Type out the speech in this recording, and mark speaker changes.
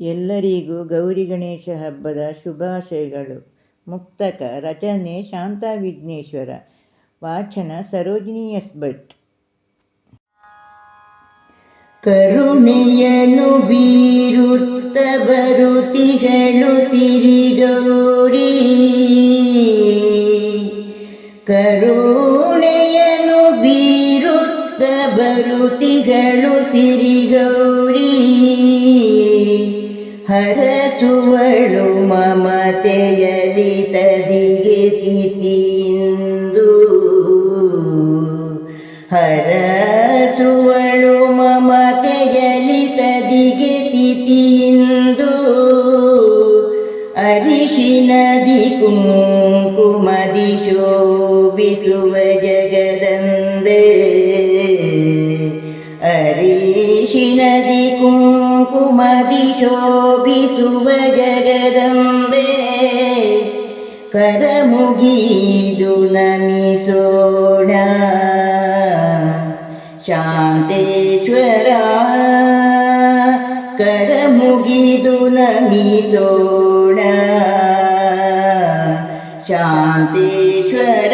Speaker 1: ಎಲ್ಲರಿಗೂ ಗೌರಿ ಗಣೇಶ ಹಬ್ಬದ ಶುಭಾಶಯಗಳು. ಮುಕ್ತಕ, ರಚನೆ ಶಾಂತಾ ವಿಘ್ನೇಶ್ವರ ವಾಚನ, ಸರೋಜಿನಿ ಎಸ್ ಭಟ್. ಕರುಣೆಯನು ಬೀರುತ್ತ ಬರುತಿಗಳು ಸಿರಿಗೌರಿ. ಕರುಣೆಯನು ಬೀರುತ್ತ ಬರುತಿಗಳು ಸಿರಿಗೌರಿ. ಹರಸುವಳು ಮಮತೆಯಲಿ ತದಿಗೆ ತಿಥಿಯಿಂದು ಹರಸುವಳು ಮಮತೆಯಲಿ ತದಿಗೆ ತಿಥಿಯಿಂದು ಅರಿಶಿನದಿ ಕುಂಕುಮದಿ ಶೋಭಿಸುವ ಜಗದಂದೆ. ಕುಂಕುಮದಿ ಶೋಭಿಸುವ ಜಗದಂಬೆ. ಕರ ಮುಗಿದು ನಮಿಸೋಣ. ಶಾಂತೇಶ್ವರ ಕರ ಮುಗಿದು ನಮಿಸೋಣ. ಶಾಂತೇಶ್ವರ